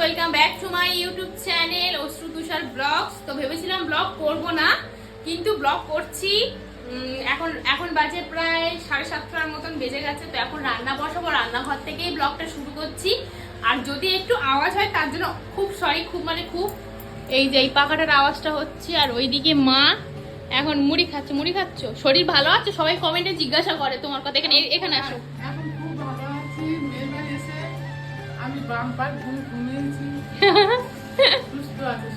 Welcome back to my YouTube channel Ashru Tushar blogs তো ভেবেছিলাম blog করব না, কিন্তু ব্লগ করছি। এখন এখন বাজে প্রায় সাড়ে সাতটার মতন বেজে গেছে, তো এখন রান্না বসাবো। রান্নাঘর থেকেই ব্লগটা শুরু করছি। আর যদি একটু আওয়াজ হয়, তার জন্য খুব সরি খুব মানে খুব এই যে এই পাখাটার আওয়াজটা হচ্ছে, আর ওইদিকে মা এখন মুড়ি খাচ্ছে। মুড়ি খাচ্ছ? শরীর ভালো আছে? সবাই কমেন্টে জিজ্ঞাসা করে তোমার কথা। এখানে এখানে আসো। আমি বাম ঘুম ঘুমিয়েছি সুস্থ আছে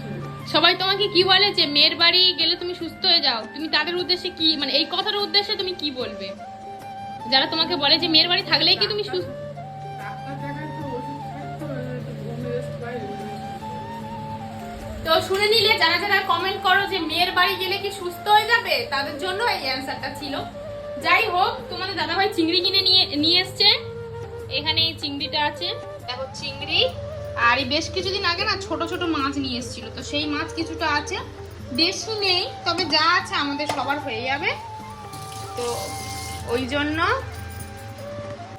সবাই। তোমাকে কি বলে যে মেয়ের বাড়ি গেলে তুমি সুস্থ হয়ে যাও? তুমি তাদের উদ্দেশ্যে কি মানে এই কথার উদ্দেশ্যে তুমি কি বলবে? যারা তোমাকে বলে যে মেয়ের বাড়ি থাকলেই কি তুমি সুস্থ তো শুনে নিলে যারা যারা কমেন্ট করো যে মেয়ের বাড়ি গেলে কি সুস্থ হয়ে যাবে তাদের জন্য এই অ্যান্সারটা ছিল। যাই হোক তোমাদের দাদাভাই চিংড়ি কিনে নিয়ে নিয়ে এসছে। এখানে এই চিংড়িটা আছে। চিংড়ি, আর এই বেশ কিছুদিন আগে না ছোট ছোট মাছ নিয়ে এসেছিল। তো সেই মাছ কিছুটা আছে, বেশি নেই, তবে যা আছে আমাদের সবার হয়ে যাবে। তো ওই জন্য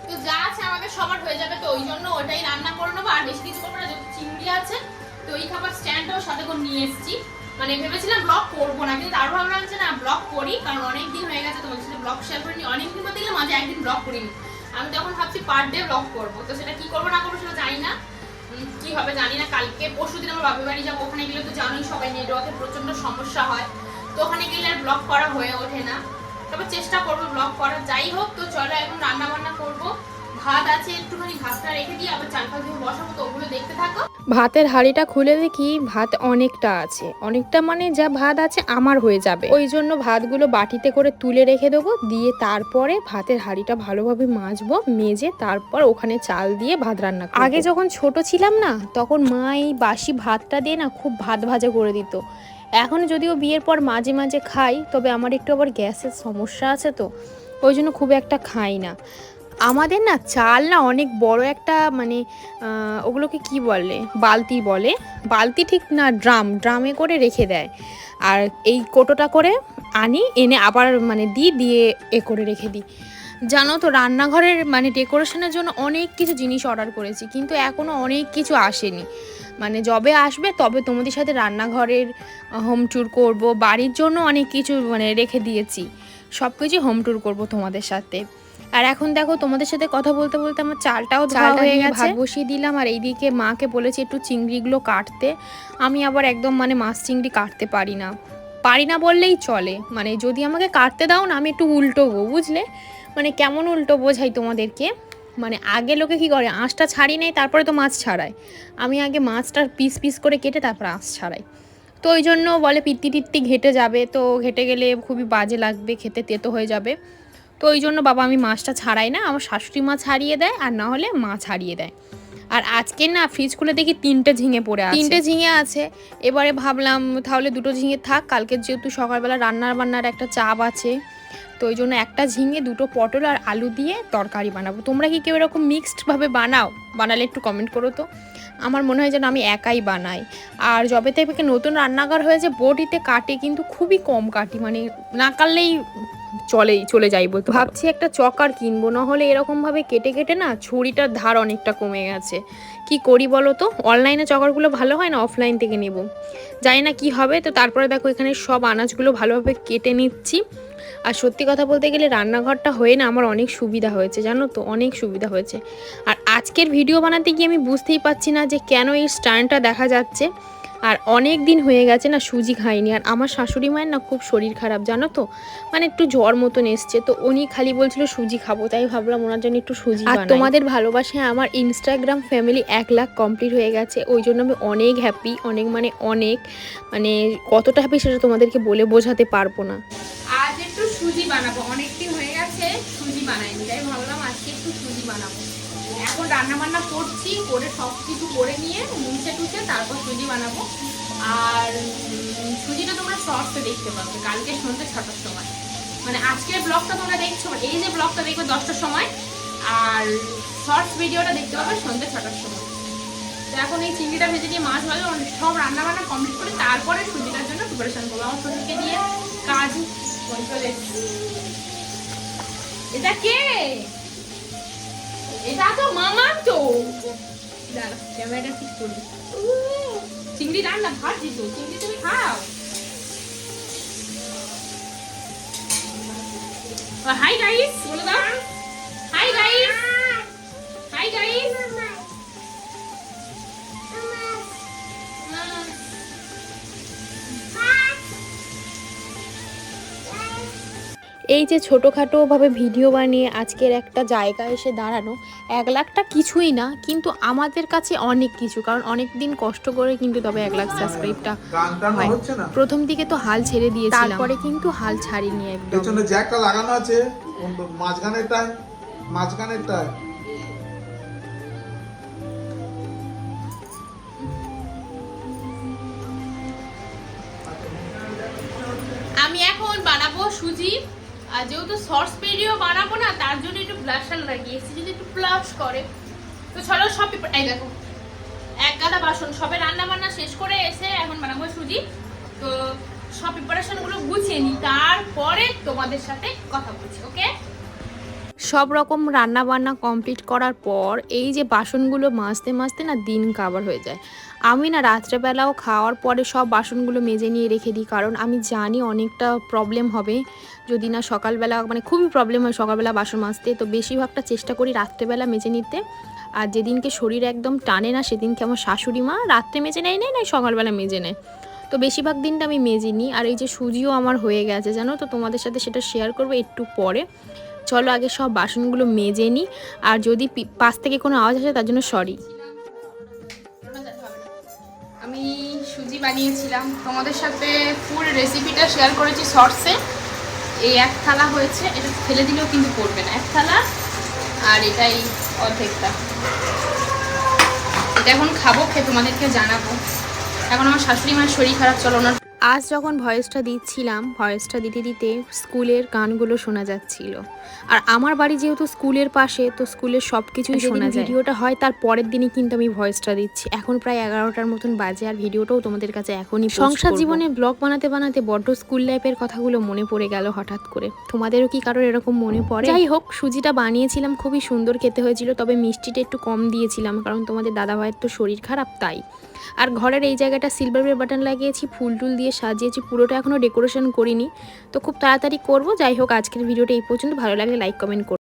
তো যা আছে আমাদের সবার হয়ে যাবে, তো ওই জন্য ওটাই রান্না করে নেব। আর বেশি কিছু করব চিংড়ি আছে, তো এই খাবার স্ট্যান্ডটাও সাথে করে নিয়ে এসেছি। মানে ভেবেছিলাম ব্লগ করব না, কিন্তু তারপর ভাবলাম যে না ব্লগ করি, কারণ অনেক দিন হয়ে গেছে তোমাদের সাথে ব্লগ শেয়ার করিনি। অনেক দিন বলতে গেলে মাঝে একদিন ব্লগ করিনি। আমি তখন ভাবছি পার ডে ব্লগ করব। তো সেটা কি করব না করব সেটা জানি না। কি হবে জানি না। কালকে, পরশু দিন আমার বাপের বাড়ি যাব। ওখানে গেলে তো জানোই সবাই নেটওয়ার্কের প্রচণ্ড সমস্যা হয়। তো ওখানে গেলে আর ব্লগ করা হয়ে ওঠে না। তবে চেষ্টা করব ব্লগ করা যাই হোক, তো চলো এখন রান্না বান্না করব। ভাত আছে, একটুখানি ভাতটা রেখে দিয়ে আবার চার ফাল দিয়ে বসাবো, তো ওগুলো দেখতে থাকো। ভাতের হাঁড়িটা খুলে দেখি ভাত অনেকটা আছে। অনেকটা মানে যা ভাত আছে আমার হয়ে যাবে। ওই জন্য ভাতগুলো বাটিতে করে তুলে রেখে দেবো, দিয়ে তারপরে ভাতের হাঁড়িটা ভালোভাবে মাজবো, মেজে তারপর ওখানে চাল দিয়ে ভাত রান্না আগে যখন ছোট ছিলাম না, তখন মা এই বাসি ভাতটা দিয়ে না খুব ভাত ভাজা করে দিত। এখন যদিও বিয়ের পর মাঝে মাঝে খাই, তবে আমার একটু আবার গ্যাসের সমস্যা আছে তো, ওই জন্য খুব একটা খাই না। আমাদের না চাল না অনেক বড় একটা মানে ওগুলোকে কি বলে? বালতি বলে। বালতি ঠিক না, ড্রাম। ড্রামে করে রেখে দেয়। আর এই কোটোটা করে আনি, এনে আবার মানে দিই, দিয়ে এ করে রেখে দিই। জানো তো, রান্নাঘরের মানে ডেকোরেশনের জন্য অনেক কিছু জিনিস অর্ডার করেছি, কিন্তু এখনও অনেক কিছু আসেনি। মানে যবে আসবে, তবে তোমাদের সাথে রান্নাঘরের হোম ট্যুর করব। বাড়ির জন্য অনেক কিছু মানে রেখে দিয়েছি। সব কিছু হোম ট্যুর করব তোমাদের সাথে। আর এখন দেখো তোমাদের সাথে কথা বলতে বলতে আমার চালটাও ধোয়া হয়ে গেছে। ভাত বসিয়ে দিলাম আর এইদিকে মাকে বলেছি একটু চিংড়িগুলো কাটতে। আমি আবার একদম মানে মাছ চিংড়ি কাটতে পারি না। পারি না বললেই চলে। মানে যদি আমাকে কাটতে দাও না আমি একটু উল্টোবো বুঝলে? মানে কেমন উল্টো বোঝাই তোমাদেরকে? মানে আগে লোকে কি করে আঁশটা ছাড়িয়ে নেয় তারপরে তো মাছ ছাড়ায়। আমি আগে মাছটা পিস পিস করে কেটে তারপর আঁশ ছাড়াই। তো ওই জন্য বলে পিত্তি টিত্তি ঘেটে যাবে। তো ঘেটে গেলে খুবই বাজে লাগবে খেতে তেতো হয়ে যাবে। তো ওই জন্য বাবা আমি মাছটা ছাড়াই না, আমার শাশুড়ি মা ছাড়িয়ে দেয় আর না হলে মা ছাড়িয়ে দেয়। আর আজকে না ফ্রিজ খুলে দেখি তিনটে ঝিঙে পড়ে আছে। তিনটে ঝিঙে আছে। এবারে ভাবলাম তাহলে দুটো ঝিঙে থাক, কালকে যেহেতু সকালবেলা রান্নার বান্নার একটা চাপ আছে, তো ওই জন্য একটা ঝিঙে, দুটো পটল আর আলু দিয়ে তরকারি বানাবো। তোমরা কি কেউ এরকম মিক্সডভাবে বানাও? বানালে একটু কমেন্ট করো তো। আমার মনে হয় যেন আমি একাই বানাই। আর যবে থেকে নতুন রান্নাঘর হয়েছে, বটিতে কাটে কিন্তু খুবই কম কাটি মানে না কাটলেই চলেই, চলে যাই বলতে ভাবছি একটা চকার কিনবো না হলে এরকমভাবে কেটে কেটে না ছুরিটার ধার অনেকটা কমে গেছে। কি করি বলো তো? অনলাইনে চকারগুলো ভালো হয় না অফলাইন থেকে নেব? জানি না কি হবে, তো তারপরে দেখো এখানে সব আনাজগুলো ভালোভাবে কেটে নিচ্ছি। আর সত্যি কথা বলতে গেলে রান্নাঘরটা হয়ে না আমার অনেক সুবিধা হয়েছে, জানো তো, অনেক সুবিধা হয়েছে। আর আজকের ভিডিও বানাতে গিয়ে আমি বুঝতেই পারছি না যে কেন এই স্ট্যান্ডটা দেখা যাচ্ছে। আর অনেক দিন হয়ে গেছে না সুজি খাইনি। আর আমার শাশুড়ি মায়ের না খুব শরীর খারাপ জানো তো? মানে একটু জ্বর মতন এসছে তো উনি খালি বলছিল সুজি খাব তাই ভাবলাম ওনার জন্য একটু সুজি আর তোমাদের ভালোবাসায় আমার ইনস্টাগ্রাম ফ্যামিলি এক লাখ কমপ্লিট হয়ে গেছে ওই জন্য আমি অনেক হ্যাপি অনেক মানে অনেক মানে কতটা হ্যাপি সেটা তোমাদেরকে বলে বোঝাতে পারব না। আজ একটু সুজি বানাবো অনেকদিন হয়ে গেছে সুজি বানাইনি তাই ভাবলাম আজকে একটু সুজি বানাবো। রান্না বান্না করছি, করে সব কিছু করে নিয়ে মুছে টুছে তারপর সুজি বানাবো। আর সুজিটা তোমরা শর্টসে দেখতে পাবে, কালকে সন্ধ্যে ছটার সময়। মানে আজকের ব্লগটা তোমরা দেখছ এই যে ব্লগটা দেখবে দশটার সময়, আর শর্টস ভিডিওটা দেখতে পাবে সন্ধ্যে ছটার সময়। তো এখন এই চিংড়িটা ভেজে দিয়ে মাছ ভাজা সব রান্না বান্না কমপ্লিট করে তারপরে সুজিটার জন্য প্রিপারেশন করব। আমার শ্বশুরকে দিয়ে কাজ চলে এটা কে? এটা তো মামার তো। দাঁড়া ক্যামেরাটা ঠিক করবি চিংড়ি রান্না ভাজি তো চিংড়ি তুমি খাও। হাই গাইস বলে দাও। হাই গাইস হাই গাইস এই যে ছোটোখাটোভাবে ভিডিও বানিয়ে আজকের একটা জায়গায় এসে দাঁড়ানো এক লাখটা কিছুই না কিন্তু আমাদের কাছে অনেক কিছু কারণ অনেক দিন কষ্ট করে কিন্তু তবে এক লাখ সাবস্ক্রাইবটা হয়। প্রথম দিকে তো হাল ছেড়ে দিয়েছিলাম। তারপরে কিন্তু হাল ছাড়িনি একদম। পেছনে জ্যাকটা লাগানো আছে মাঝখানেরটায় মাঝখানেরটায় আমি এখন বানাবো সুজি। আর যেহেতু সস পেরিও বানাবো না, তার জন্য একটু ব্লাশার লাগিয়েছি যদি একটু ব্লাশ করে। তো চলো সব এই দেখো, এক গাদা বাসন, সবে রান্না বান্না শেষ করে এসে এখন বানাবো সুজি। তো সব প্রিপারেশনগুলো গুছিয়ে নিই, তারপরে তোমাদের সাথে কথা বলছি ওকে সব রকম রান্না বান্না কমপ্লিট করার পর এই যে বাসনগুলো মাজতে মাজতে না দিন কাবার হয়ে যায়। আমি না রাত্রেবেলাও খাওয়ার পরে সব বাসনগুলো মেজে নিয়ে রেখে দিই, কারণ আমি জানি অনেকটা প্রবলেম হবে। যদি না সকালবেলা মানে খুবই প্রবলেম হয় সকালবেলা বাসন মাজতে, তো বেশিরভাগটা চেষ্টা করি রাত্রেবেলা মেজে নিতে। আর যেদিনকে শরীর একদম টানে না, সেদিনকে আমার শাশুড়ি মা রাত্রে মেজে নেয় নেয় না সকালবেলা মেজে নেয়। তো বেশিরভাগ দিনটা আমি মেজে নিই। আর এই যে সুজিও আমার হয়ে গেছে, জানো তো? তোমাদের সাথে সেটা শেয়ার করব একটু পরে। চলো আগে সব বাসনগুলো মেজে নিই আর যদি পাশ থেকে কোনো আওয়াজ আসে, তার জন্য সরি আমি সুজি বানিয়েছিলাম। তোমাদের সাথে ফুল রেসিপিটা শেয়ার করেছি শর্টসে এই এক থালা হয়েছে, এটা ফেলে দিলেও কিন্তু পড়বে না। এক থালা, আর এটাই অর্ধেকটা। এটা এখন খাব, খেয়ে তোমাদেরকে জানাব। এখন আমার শাশুড়ি মায়ের শরীর খারাপ, চলো ওনার আজ যখন ভয়েসটা দিচ্ছিলাম ভয়েসটা দিতে দিতে স্কুলের গানগুলো শোনা যাচ্ছিল। আর আমার বাড়ি যেহেতু স্কুলের পাশে তো স্কুলের সব কিছুই শোনা যায়। ভিডিওটা হয় তার পরের দিনই কিন্তু আমি ভয়েসটা দিচ্ছি। এখন প্রায় এগারোটার মতন বাজে আর ভিডিওটাও তোমাদের কাছে এখনই সংসার জীবনে ব্লগ বানাতে বানাতে বড্ড স্কুল লাইফের কথাগুলো মনে পড়ে গেল হঠাৎ করে। তোমাদেরও কি কারোর এরকম মনে পড়ে? যাই হোক সুজিটা বানিয়েছিলাম খুবই সুন্দর খেতে হয়েছিল তবে মিষ্টিটা একটু কম দিয়েছিলাম কারণ তোমাদের দাদা ভাইয়ের তো শরীর খারাপ তাই। আর ঘরের এই জায়গাটা সিলভার বাটন লাগিয়েছি ফুল টুল দিয়ে সাজিয়েছি, পুরোটা এখনও ডেকোরেশন করিনি। তো খুব তাড়াতাড়ি করব। যাই হোক, আজকের ভিডিওটা এই পর্যন্ত। ভালো লাগলে লাইক কমেন্ট